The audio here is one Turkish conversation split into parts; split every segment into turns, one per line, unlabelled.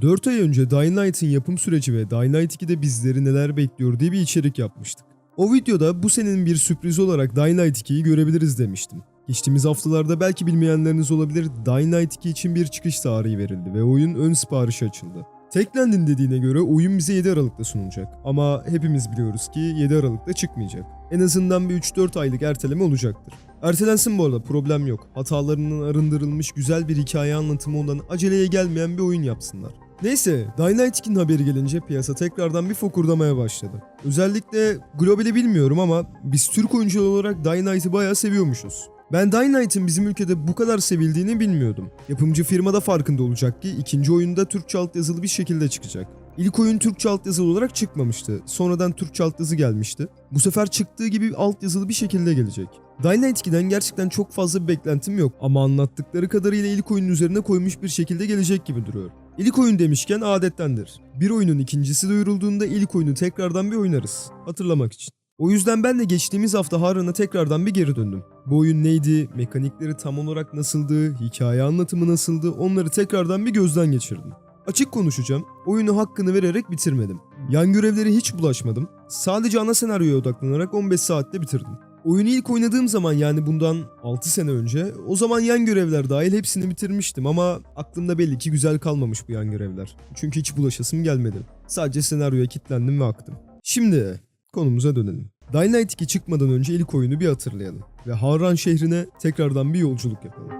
4 ay önce Dying Light'ın yapım süreci ve Dying Light 2'de bizleri neler bekliyor diye bir içerik yapmıştık. O videoda bu senenin bir sürprizi olarak Dying Light 2'yi görebiliriz demiştim. Geçtiğimiz haftalarda belki bilmeyenleriniz olabilir Dying Light 2 için bir çıkış tarihi verildi ve oyun ön siparişi açıldı. Techland'in dediğine göre oyun bize 7 Aralık'ta sunulacak. Ama hepimiz biliyoruz ki 7 Aralık'ta çıkmayacak. En azından bir 3-4 aylık erteleme olacaktır. Ertelensin bu arada problem yok. Hatalarının arındırılmış güzel bir hikaye anlatımı olan aceleye gelmeyen bir oyun yapsınlar. Neyse, Dying Light 2'nin haberi gelince piyasa tekrardan bir fokurdamaya başladı. Özellikle globali bilmiyorum ama biz Türk oyuncular olarak Dying bayağı seviyormuşuz. Ben Dying Light'ın bizim ülkede bu kadar sevildiğini bilmiyordum. Yapımcı firma da farkında olacak ki ikinci oyunda Türkçe altyazılı bir şekilde çıkacak. İlk oyun Türkçe altyazılı olarak çıkmamıştı. Sonradan Türkçe altyazı gelmişti. Bu sefer çıktığı gibi altyazılı bir şekilde gelecek. Light 2'den gerçekten çok fazla bir beklentim yok ama anlattıkları kadarıyla ilk oyunun üzerine koymuş bir şekilde gelecek gibi duruyor. İlk oyun demişken adettendir. Bir oyunun ikincisi duyurulduğunda ilk oyunu tekrardan bir oynarız. Hatırlamak için. O yüzden ben de geçtiğimiz hafta Harun'a tekrardan bir geri döndüm. Bu oyun neydi, mekanikleri tam olarak nasıldı, hikaye anlatımı nasıldı onları tekrardan bir gözden geçirdim. Açık konuşacağım, oyunu hakkını vererek bitirmedim. Yan görevlere hiç bulaşmadım. Sadece ana senaryoya odaklanarak 15 saatte bitirdim. Oyunu ilk oynadığım zaman yani bundan 6 sene önce o zaman yan görevler dahil hepsini bitirmiştim ama aklımda belli ki güzel kalmamış bu yan görevler. Çünkü hiç bulaşasım gelmedi. Sadece senaryoya kilitlendim ve aktım. Şimdi konumuza dönelim. Dying Light 2 çıkmadan önce ilk oyunu bir hatırlayalım ve Harran şehrine tekrardan bir yolculuk yapalım.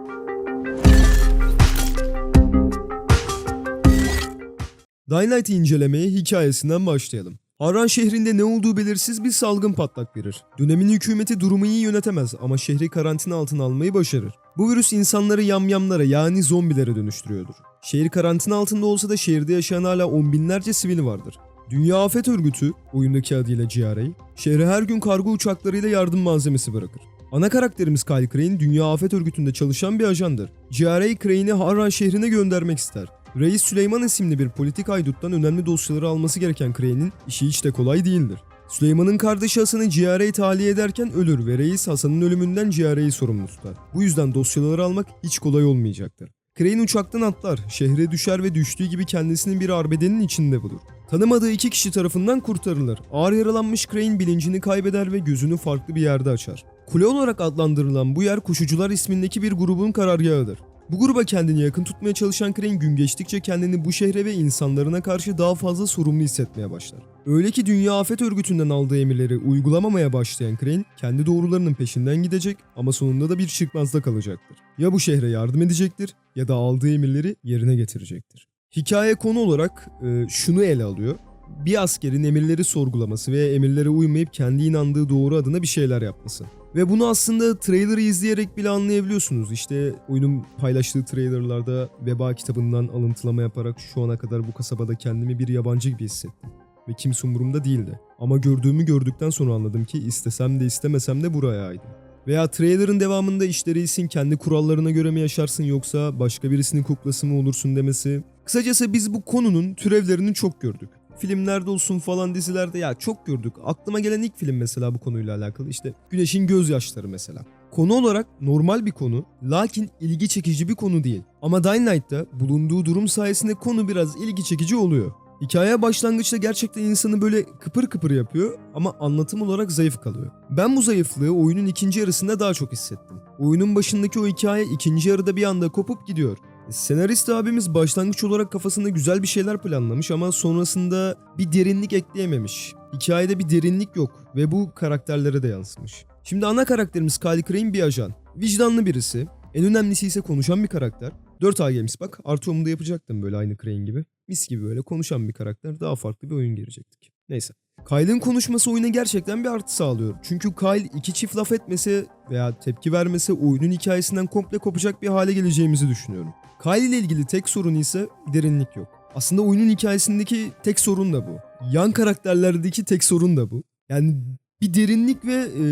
Dying Light'ı incelemeye hikayesinden başlayalım. Harran şehrinde ne olduğu belirsiz bir salgın patlak verir. Dönemin hükümeti durumu iyi yönetemez ama şehri karantina altına almayı başarır. Bu virüs insanları yamyamlara yani zombilere dönüştürüyordur. Şehir karantina altında olsa da şehirde yaşayan hala on binlerce sivil vardır. Dünya Afet Örgütü, oyundaki adıyla GRA, şehre her gün kargo uçaklarıyla yardım malzemesi bırakır. Ana karakterimiz Kyle Crane, Dünya Afet Örgütü'nde çalışan bir ajandır. GRA Crane'i Harran şehrine göndermek ister. Reis Süleyman isimli bir politik hayduttan önemli dosyaları alması gereken Crane'in işi hiç de kolay değildir. Süleyman'ın kardeşi Hasan'ı GRA'yı tahliye ederken ölür ve reis Hasan'ın ölümünden GRA'yı sorumlu tutar. Bu yüzden dosyaları almak hiç kolay olmayacaktır. Crane uçaktan atlar, şehre düşer ve düştüğü gibi kendisini bir arbedenin içinde bulur. Tanımadığı iki kişi tarafından kurtarılır. Ağır yaralanmış Crane bilincini kaybeder ve gözünü farklı bir yerde açar. Kule olarak adlandırılan bu yer Koşucular ismindeki bir grubun karargahıdır. Bu gruba kendini yakın tutmaya çalışan Crane gün geçtikçe kendini bu şehre ve insanlarına karşı daha fazla sorumlu hissetmeye başlar. Öyle ki Dünya Afet Örgütü'nden aldığı emirleri uygulamamaya başlayan Crane kendi doğrularının peşinden gidecek ama sonunda da bir çıkmazda kalacaktır. Ya bu şehre yardım edecektir ya da aldığı emirleri yerine getirecektir. Hikaye konu olarak e, şunu ele alıyor. Bir askerin emirleri sorgulaması ve emirlere uymayıp kendi inandığı doğru adına bir şeyler yapması. Ve bunu aslında trailer'ı izleyerek bile anlayabiliyorsunuz. İşte oyunun paylaştığı trailerlarda veba kitabından alıntılama yaparak şu ana kadar bu kasabada kendimi bir yabancı gibi hissettim. Ve kimse umurumda değildi. Ama gördüğümü gördükten sonra anladım ki istesem de istemesem de buraya aidim. Veya trailer'ın devamında işte reisin kendi kurallarına göre mi yaşarsın yoksa başka birisinin kuklası mı olursun demesi. Kısacası biz bu konunun türevlerini çok gördük. Filmlerde olsun falan dizilerde ya çok gördük. Aklıma gelen ilk film mesela bu konuyla alakalı işte Güneşin Gözyaşları mesela. Konu olarak normal bir konu lakin ilgi çekici bir konu değil. Ama Dying Light'ta bulunduğu durum sayesinde konu biraz ilgi çekici oluyor. Hikaye başlangıçta gerçekten insanı böyle kıpır kıpır yapıyor ama anlatım olarak zayıf kalıyor. Ben bu zayıflığı oyunun ikinci yarısında daha çok hissettim. Oyunun başındaki o hikaye ikinci yarıda bir anda kopup gidiyor. Senarist abimiz başlangıç olarak kafasında güzel bir şeyler planlamış ama sonrasında bir derinlik ekleyememiş. Hikayede bir derinlik yok ve bu karakterlere de yansımış. Şimdi ana karakterimiz Kyle Crane bir ajan. Vicdanlı birisi. En önemlisi ise konuşan bir karakter. 4A Games bak Artyom'u da yapacaktım böyle aynı Crane gibi. Mis gibi böyle konuşan bir karakter daha farklı bir oyun girecektik. Neyse. Kyle'ın konuşması oyuna gerçekten bir artı sağlıyor. Çünkü Kyle iki çift laf etmese veya tepki vermese oyunun hikayesinden komple kopacak bir hale geleceğimizi düşünüyorum. Kyle ile ilgili tek sorun ise derinlik yok. Aslında oyunun hikayesindeki tek sorun da bu. Yan karakterlerdeki tek sorun da bu. Yani bir derinlik ve e,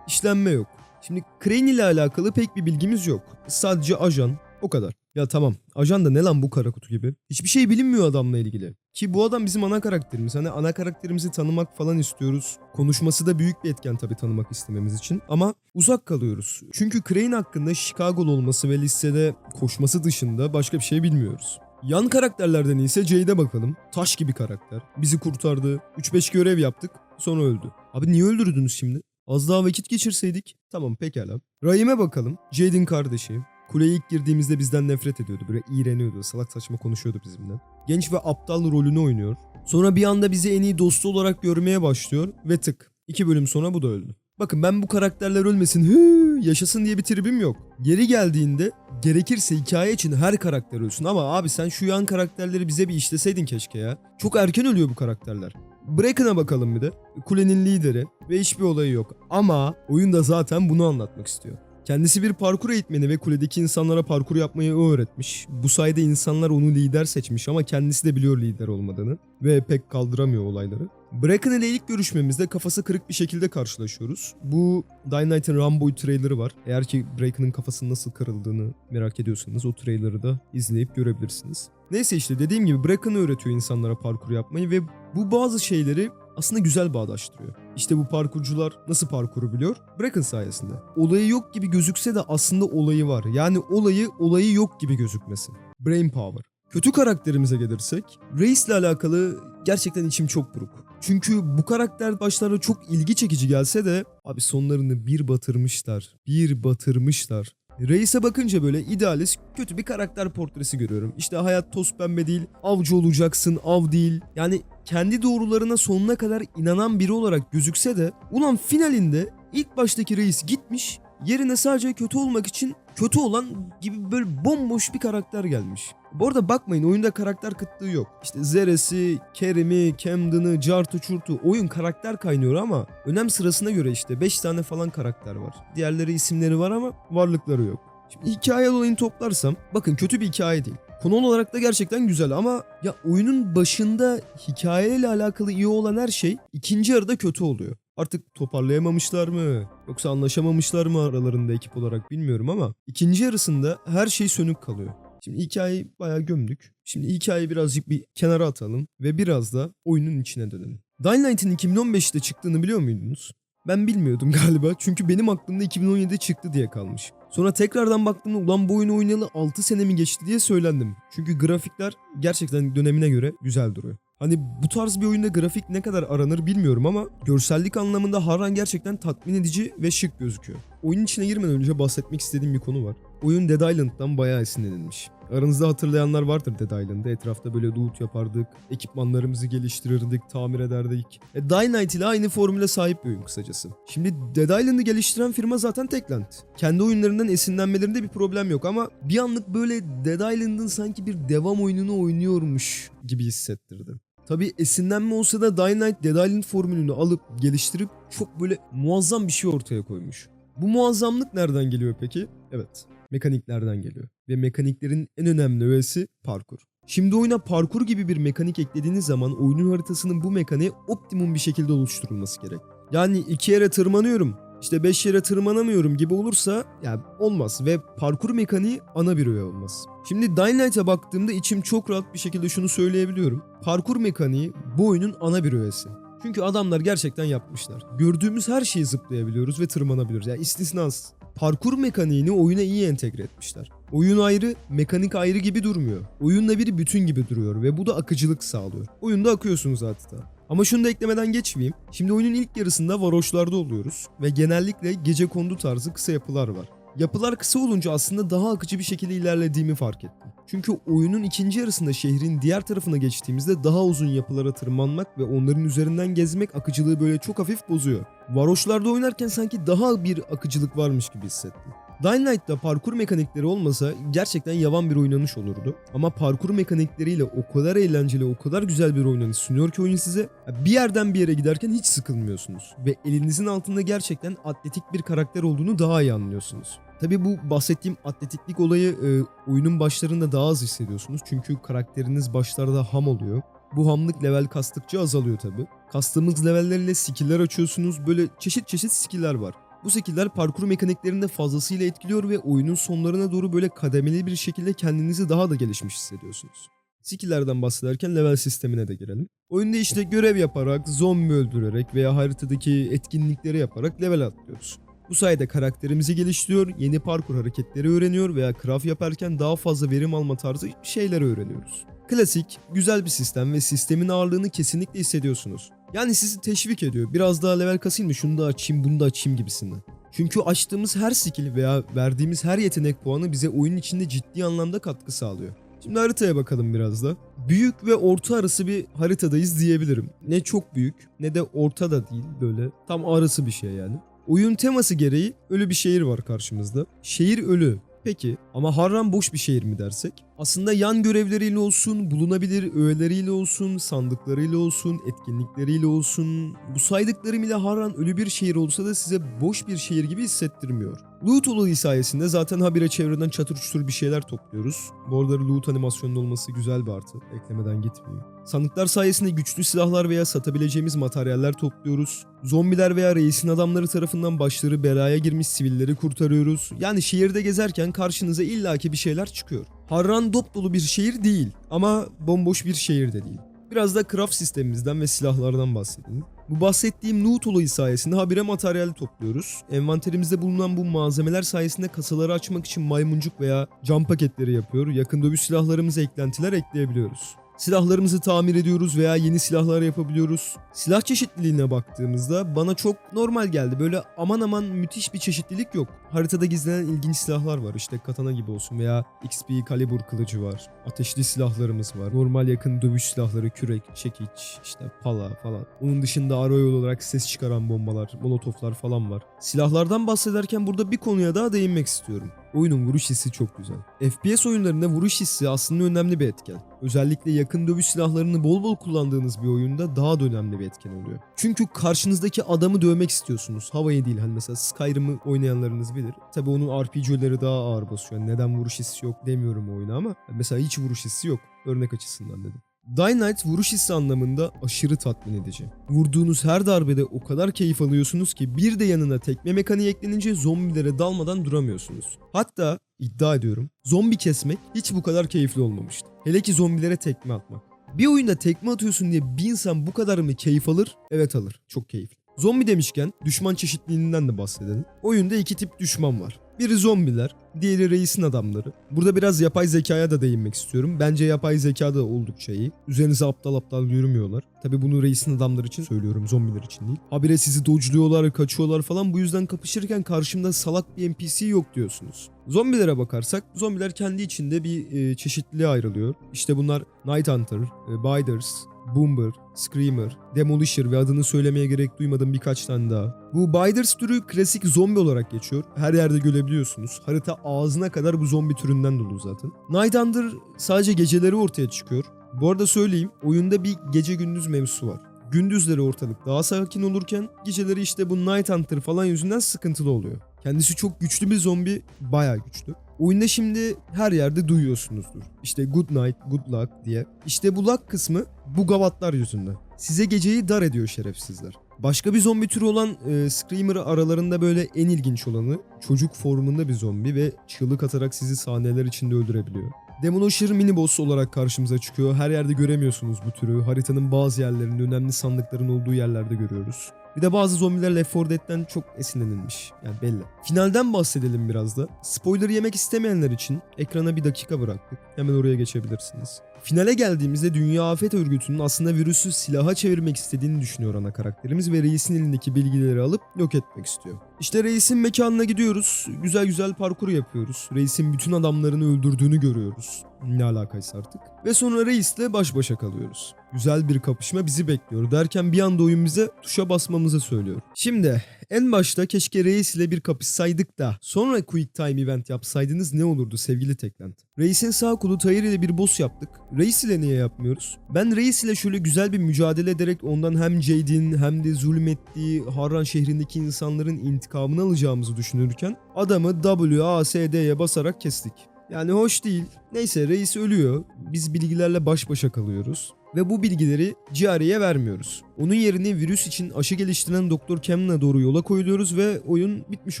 işlenme yok. Şimdi Crane ile alakalı pek bir bilgimiz yok. Sadece ajan, o kadar. Ya tamam. Ajan da ne lan bu kara kutu gibi. Hiçbir şey bilinmiyor adamla ilgili. Ki bu adam bizim ana karakterimiz. Hani ana karakterimizi tanımak falan istiyoruz. Konuşması da büyük bir etken tabii tanımak istememiz için. Ama uzak kalıyoruz. Çünkü Crane hakkında Chicago'lu olması ve listede koşması dışında başka bir şey bilmiyoruz. Yan karakterlerden ise Jade'e bakalım. Taş gibi karakter. Bizi kurtardı. 3-5 görev yaptık. Sonra öldü. Abi niye öldürdünüz şimdi? Az daha vakit geçirseydik. Tamam pekala. Rahim'e bakalım. Jade'in kardeşi. Kuleye ilk girdiğimizde bizden nefret ediyordu. Böyle iğreniyordu. Salak saçma konuşuyordu bizimle. Genç ve aptal rolünü oynuyor. Sonra bir anda bizi en iyi dostu olarak görmeye başlıyor. Ve tık. İki bölüm sonra bu da öldü. Bakın ben bu karakterler ölmesin, hı, yaşasın diye bir tribim yok. Geri geldiğinde gerekirse hikaye için her karakter ölsün ama abi sen şu yan karakterleri bize bir işleseydin keşke ya. Çok erken ölüyor bu karakterler. Bracken'a bakalım bir de. Kulenin lideri ve hiçbir olayı yok. Ama oyun da zaten bunu anlatmak istiyor. Kendisi bir parkur eğitmeni ve kuledeki insanlara parkur yapmayı öğretmiş. Bu sayede insanlar onu lider seçmiş ama kendisi de biliyor lider olmadığını ve pek kaldıramıyor olayları. Bracken ile ilk görüşmemizde kafası kırık bir şekilde karşılaşıyoruz. Bu Dynamite'ın Rambo'yu trailerı var. Eğer ki Bracken'ın kafasının nasıl kırıldığını merak ediyorsanız o trailerı da izleyip görebilirsiniz. Neyse işte dediğim gibi Bracken öğretiyor insanlara parkur yapmayı ve bu bazı şeyleri aslında güzel bağdaştırıyor. İşte bu parkurcular nasıl parkuru biliyor? Bracken sayesinde. Olayı yok gibi gözükse de aslında olayı var. Yani olayı olayı yok gibi gözükmesi. Brain Power. Kötü karakterimize gelirsek, Reis ile alakalı gerçekten içim çok buruk. Çünkü bu karakter başlarda çok ilgi çekici gelse de abi sonlarını bir batırmışlar. Bir batırmışlar. Reis'e bakınca böyle idealist kötü bir karakter portresi görüyorum. İşte hayat toz pembe değil, avcı olacaksın, av değil. Yani kendi doğrularına sonuna kadar inanan biri olarak gözükse de ulan finalinde ilk baştaki reis gitmiş yerine sadece kötü olmak için kötü olan gibi böyle bomboş bir karakter gelmiş. Bu arada bakmayın oyunda karakter kıtlığı yok. İşte Zeres'i, Kerim'i, Camden'ı, Cart'ı, Çurt'u oyun karakter kaynıyor ama önem sırasına göre işte 5 tane falan karakter var. Diğerleri isimleri var ama varlıkları yok. Şimdi hikaye olayını toplarsam bakın kötü bir hikaye değil. Konu olarak da gerçekten güzel ama ya oyunun başında hikayeyle alakalı iyi olan her şey ikinci yarıda kötü oluyor. Artık toparlayamamışlar mı yoksa anlaşamamışlar mı aralarında ekip olarak bilmiyorum ama ikinci yarısında her şey sönük kalıyor. Şimdi hikayeyi bayağı gömdük. Şimdi hikayeyi birazcık bir kenara atalım ve biraz da oyunun içine dönelim. Dying Light'in 2015'te çıktığını biliyor muydunuz? Ben bilmiyordum galiba çünkü benim aklımda 2017'de çıktı diye kalmış. Sonra tekrardan baktığımda ulan bu oyunu oynayalı 6 sene mi geçti diye söylendim. Çünkü grafikler gerçekten dönemine göre güzel duruyor. Hani bu tarz bir oyunda grafik ne kadar aranır bilmiyorum ama görsellik anlamında Harran gerçekten tatmin edici ve şık gözüküyor. Oyunun içine girmeden önce bahsetmek istediğim bir konu var. Oyun Dead Island'dan bayağı esinlenilmiş. Aranızda hatırlayanlar vardır Dead Island'da. Etrafta böyle loot yapardık, ekipmanlarımızı geliştirirdik, tamir ederdik. E, Dying Light ile aynı formüle sahip bir oyun kısacası. Şimdi Dead Island'ı geliştiren firma zaten Techland. Kendi oyunlarından esinlenmelerinde bir problem yok ama bir anlık böyle Dead Island'ın sanki bir devam oyununu oynuyormuş gibi hissettirdi. Tabi esinlenme olsa da Dying Light Dead Island formülünü alıp geliştirip çok böyle muazzam bir şey ortaya koymuş. Bu muazzamlık nereden geliyor peki? Evet, mekaniklerden geliyor. Ve mekaniklerin en önemli öğesi parkur. Şimdi oyuna parkur gibi bir mekanik eklediğiniz zaman oyunun haritasının bu mekaniğe optimum bir şekilde oluşturulması gerek. Yani iki yere tırmanıyorum, işte 5 yere tırmanamıyorum gibi olursa yani olmaz ve parkur mekaniği ana bir öğe olmaz. Şimdi Dying Light'a baktığımda içim çok rahat bir şekilde şunu söyleyebiliyorum. Parkur mekaniği bu oyunun ana bir öğesi. Çünkü adamlar gerçekten yapmışlar. Gördüğümüz her şeyi zıplayabiliyoruz ve tırmanabiliyoruz. Yani istisnasız. Parkur mekaniğini oyuna iyi entegre etmişler. Oyun ayrı, mekanik ayrı gibi durmuyor. Oyunla bir bütün gibi duruyor ve bu da akıcılık sağlıyor. Oyunda akıyorsunuz adeta. Ama şunu da eklemeden geçmeyeyim. Şimdi oyunun ilk yarısında varoşlarda oluyoruz ve genellikle gece kondu tarzı kısa yapılar var. Yapılar kısa olunca aslında daha akıcı bir şekilde ilerlediğimi fark ettim. Çünkü oyunun ikinci yarısında şehrin diğer tarafına geçtiğimizde daha uzun yapılara tırmanmak ve onların üzerinden gezmek akıcılığı böyle çok hafif bozuyor. Varoşlarda oynarken sanki daha bir akıcılık varmış gibi hissettim. Dying Light'ta parkur mekanikleri olmasa gerçekten yavan bir oynanış olurdu. Ama parkur mekanikleriyle o kadar eğlenceli, o kadar güzel bir oynanış sunuyor ki oyun size bir yerden bir yere giderken hiç sıkılmıyorsunuz. Ve elinizin altında gerçekten atletik bir karakter olduğunu daha iyi anlıyorsunuz. Tabi bu bahsettiğim atletiklik olayı e, oyunun başlarında daha az hissediyorsunuz. Çünkü karakteriniz başlarda ham oluyor. Bu hamlık level kastıkça azalıyor tabi. Kastığımız levellerle skill'ler açıyorsunuz. Böyle çeşit çeşit skill'ler var. Bu skill'ler parkur mekaniklerini de fazlasıyla etkiliyor ve oyunun sonlarına doğru böyle kademeli bir şekilde kendinizi daha da gelişmiş hissediyorsunuz. Skill'lerden bahsederken level sistemine de girelim. Oyunda işte görev yaparak, zombi öldürerek veya haritadaki etkinlikleri yaparak level atlıyoruz. Bu sayede karakterimizi geliştiriyor, yeni parkur hareketleri öğreniyor veya craft yaparken daha fazla verim alma tarzı şeyler öğreniyoruz. Klasik, güzel bir sistem ve sistemin ağırlığını kesinlikle hissediyorsunuz. Yani sizi teşvik ediyor. Biraz daha level kasayım mı şunu da açayım bunu da açayım gibisinden. Çünkü açtığımız her skill veya verdiğimiz her yetenek puanı bize oyun içinde ciddi anlamda katkı sağlıyor. Şimdi haritaya bakalım biraz da. Büyük ve orta arası bir haritadayız diyebilirim. Ne çok büyük ne de orta da değil böyle tam arası bir şey yani. Oyun teması gereği ölü bir şehir var karşımızda. Şehir ölü. Peki ama Harran boş bir şehir mi dersek? Aslında yan görevleriyle olsun, bulunabilir öğeleriyle olsun, sandıklarıyla olsun, etkinlikleriyle olsun. Bu saydıklarım ile Harran ölü bir şehir olsa da size boş bir şehir gibi hissettirmiyor. Loot olayı sayesinde zaten habire çevreden çatır çutur bir şeyler topluyoruz. Bu arada loot animasyonunda olması güzel bir artı. Eklemeden gitmeyeyim. Sandıklar sayesinde güçlü silahlar veya satabileceğimiz materyaller topluyoruz. Zombiler veya reisin adamları tarafından başları belaya girmiş sivilleri kurtarıyoruz. Yani şehirde gezerken karşınıza illaki bir şeyler çıkıyor. Harran dop dolu bir şehir değil ama bomboş bir şehir de değil. Biraz da craft sistemimizden ve silahlardan bahsedelim. Bu bahsettiğim loot olayı sayesinde habire materyal topluyoruz. Envanterimizde bulunan bu malzemeler sayesinde kasaları açmak için maymuncuk veya cam paketleri yapıyor. Yakın dövüş silahlarımıza eklentiler ekleyebiliyoruz. Silahlarımızı tamir ediyoruz veya yeni silahlar yapabiliyoruz. Silah çeşitliliğine baktığımızda bana çok normal geldi. Böyle aman aman müthiş bir çeşitlilik yok. Haritada gizlenen ilginç silahlar var. İşte katana gibi olsun veya XP Calibur kılıcı var. Ateşli silahlarımız var. Normal yakın dövüş silahları, kürek, çekiç, işte pala falan. Onun dışında ara yol olarak ses çıkaran bombalar, molotoflar falan var. Silahlardan bahsederken burada bir konuya daha değinmek istiyorum. Oyunun vuruş hissi çok güzel. FPS oyunlarında vuruş hissi aslında önemli bir etken. Özellikle yakın dövüş silahlarını bol bol kullandığınız bir oyunda daha da önemli bir etken oluyor. Çünkü karşınızdaki adamı dövmek istiyorsunuz. Havayı değil hani mesela Skyrim'ı oynayanlarınız bilir. Tabi onun RPG'leri daha ağır basıyor. Yani neden vuruş hissi yok demiyorum oyuna ama mesela hiç vuruş hissi yok. Örnek açısından dedim. Light vuruş hissi anlamında aşırı tatmin edici. Vurduğunuz her darbede o kadar keyif alıyorsunuz ki bir de yanına tekme mekaniği eklenince zombilere dalmadan duramıyorsunuz. Hatta iddia ediyorum zombi kesmek hiç bu kadar keyifli olmamıştı. Hele ki zombilere tekme atmak. Bir oyunda tekme atıyorsun diye bir insan bu kadar mı keyif alır? Evet alır. Çok keyifli. Zombi demişken düşman çeşitliliğinden de bahsedelim. Oyunda iki tip düşman var. Biri zombiler, diğeri reisin adamları. Burada biraz yapay zekaya da değinmek istiyorum. Bence yapay zeka da oldukça iyi. Üzerinize aptal aptal yürümüyorlar. Tabi bunu reisin adamları için söylüyorum, zombiler için değil. Habire sizi dodge'luyorlar, kaçıyorlar falan. Bu yüzden kapışırken karşımda salak bir NPC yok diyorsunuz. Zombilere bakarsak, zombiler kendi içinde bir e, çeşitliliğe ayrılıyor. İşte bunlar Night Hunter, e, Biders, Boomer, Screamer, Demolisher ve adını söylemeye gerek duymadığım birkaç tane daha. Bu Biders türü klasik zombi olarak geçiyor. Her yerde görebiliyorsunuz. Harita ağzına kadar bu zombi türünden dolu zaten. Night Hunter sadece geceleri ortaya çıkıyor. Bu arada söyleyeyim, oyunda bir gece gündüz mevzusu var. Gündüzleri ortalık daha sakin olurken geceleri işte bu Night Hunter falan yüzünden sıkıntılı oluyor. Kendisi çok güçlü bir zombi, bayağı güçlü. Oyunda şimdi her yerde duyuyorsunuzdur. İşte good night, good luck diye. İşte bu luck kısmı bu gavatlar yüzünden. Size geceyi dar ediyor şerefsizler. Başka bir zombi türü olan e, Screamer aralarında böyle en ilginç olanı çocuk formunda bir zombi ve çığlık atarak sizi saniyeler içinde öldürebiliyor. Demolisher mini boss olarak karşımıza çıkıyor. Her yerde göremiyorsunuz bu türü. Haritanın bazı yerlerinde önemli sandıkların olduğu yerlerde görüyoruz. Bir de bazı zombiler Left 4 Dead'den çok esinlenilmiş. Yani belli. Finalden bahsedelim biraz da. Spoiler yemek istemeyenler için ekrana bir dakika bıraktık. Hemen oraya geçebilirsiniz. Finale geldiğimizde Dünya Afet Örgütü'nün aslında virüsü silaha çevirmek istediğini düşünüyor ana karakterimiz ve reisin elindeki bilgileri alıp yok etmek istiyor. İşte reisin mekanına gidiyoruz. Güzel güzel parkur yapıyoruz. Reisin bütün adamlarını öldürdüğünü görüyoruz. Ne alakaysa artık. Ve sonra reisle baş başa kalıyoruz. Güzel bir kapışma bizi bekliyor derken bir anda oyun bize tuşa basmamızı söylüyor. Şimdi en başta keşke Reis ile bir kapışsaydık da sonra Quick Time Event yapsaydınız ne olurdu sevgili Teklent? Reis'in sağ kolu Tahir ile bir boss yaptık. Reis ile niye yapmıyoruz? Ben Reis ile şöyle güzel bir mücadele ederek ondan hem Jade'in hem de zulmettiği Harran şehrindeki insanların intikamını alacağımızı düşünürken adamı WASD'ye basarak kestik. Yani hoş değil. Neyse reis ölüyor. Biz bilgilerle baş başa kalıyoruz. Ve bu bilgileri Ciare'ye vermiyoruz. Onun yerine virüs için aşı geliştiren Doktor Cam'la doğru yola koyuluyoruz ve oyun bitmiş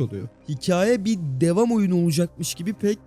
oluyor. Hikaye bir devam oyunu olacakmış gibi pek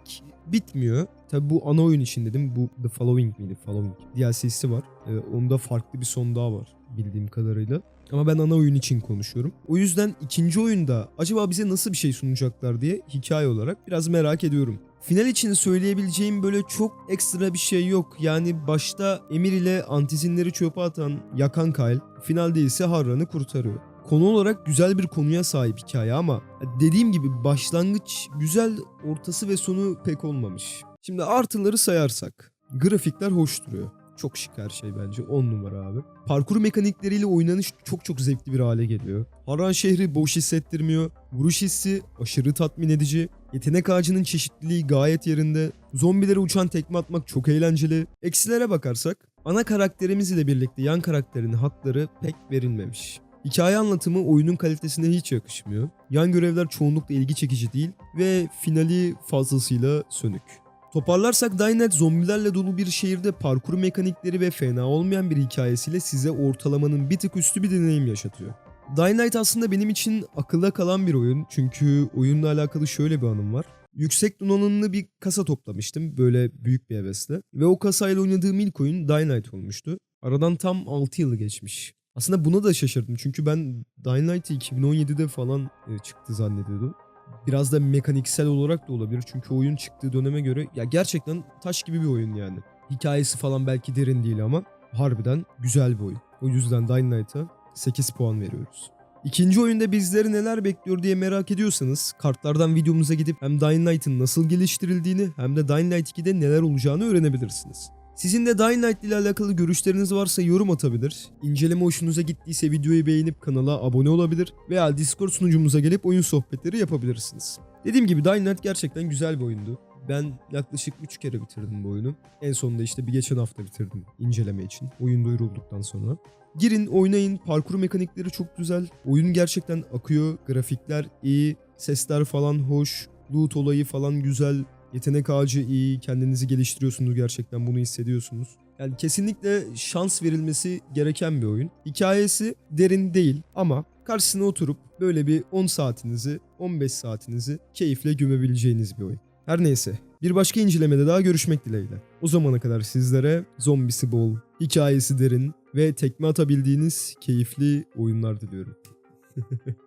bitmiyor. Tabi bu ana oyun için dedim. Bu The Following miydi? Following. DLC'si var. Ee, onda farklı bir son daha var bildiğim kadarıyla. Ama ben ana oyun için konuşuyorum. O yüzden ikinci oyunda acaba bize nasıl bir şey sunacaklar diye hikaye olarak biraz merak ediyorum. Final için söyleyebileceğim böyle çok ekstra bir şey yok. Yani başta Emir ile antizinleri çöpe atan, yakan Kyle, finalde ise Harran'ı kurtarıyor. Konu olarak güzel bir konuya sahip hikaye ama dediğim gibi başlangıç güzel, ortası ve sonu pek olmamış. Şimdi artıları sayarsak. Grafikler hoş duruyor. Çok şık her şey bence. 10 numara abi. Parkur mekanikleriyle oynanış çok çok zevkli bir hale geliyor. Harran şehri boş hissettirmiyor. Vuruş hissi aşırı tatmin edici. Yetenek ağacının çeşitliliği gayet yerinde. Zombilere uçan tekme atmak çok eğlenceli. Eksilere bakarsak ana karakterimiz ile birlikte yan karakterin hakları pek verilmemiş. Hikaye anlatımı oyunun kalitesine hiç yakışmıyor. Yan görevler çoğunlukla ilgi çekici değil ve finali fazlasıyla sönük. Toparlarsak Light zombilerle dolu bir şehirde parkur mekanikleri ve fena olmayan bir hikayesiyle size ortalamanın bir tık üstü bir deneyim yaşatıyor. Dying Light aslında benim için akılda kalan bir oyun çünkü oyunla alakalı şöyle bir anım var. Yüksek donanımlı bir kasa toplamıştım böyle büyük bir hevesle ve o kasayla oynadığım ilk oyun Dying Light olmuştu. Aradan tam 6 yılı geçmiş. Aslında buna da şaşırdım çünkü ben Dying Light'ı 2017'de falan e, çıktı zannediyordum. Biraz da mekaniksel olarak da olabilir çünkü oyun çıktığı döneme göre ya gerçekten taş gibi bir oyun yani. Hikayesi falan belki derin değil ama harbiden güzel bir oyun. O yüzden Dying Light'a 8 puan veriyoruz. İkinci oyunda bizleri neler bekliyor diye merak ediyorsanız kartlardan videomuza gidip hem Dying Light'ın nasıl geliştirildiğini hem de Dying Light 2'de neler olacağını öğrenebilirsiniz. Sizin de Dying Light ile alakalı görüşleriniz varsa yorum atabilir. İnceleme hoşunuza gittiyse videoyu beğenip kanala abone olabilir veya Discord sunucumuza gelip oyun sohbetleri yapabilirsiniz. Dediğim gibi Dying Light gerçekten güzel bir oyundu. Ben yaklaşık 3 kere bitirdim bu oyunu. En sonunda işte bir geçen hafta bitirdim inceleme için. Oyun duyurulduktan sonra. Girin oynayın parkur mekanikleri çok güzel. Oyun gerçekten akıyor. Grafikler iyi. Sesler falan hoş. Loot olayı falan güzel. Yetenek ağacı iyi. Kendinizi geliştiriyorsunuz gerçekten bunu hissediyorsunuz. Yani kesinlikle şans verilmesi gereken bir oyun. Hikayesi derin değil ama karşısına oturup böyle bir 10 saatinizi, 15 saatinizi keyifle gömebileceğiniz bir oyun. Her neyse bir başka incelemede daha görüşmek dileğiyle. O zamana kadar sizlere zombisi bol, hikayesi derin ve tekme atabildiğiniz keyifli oyunlar diliyorum.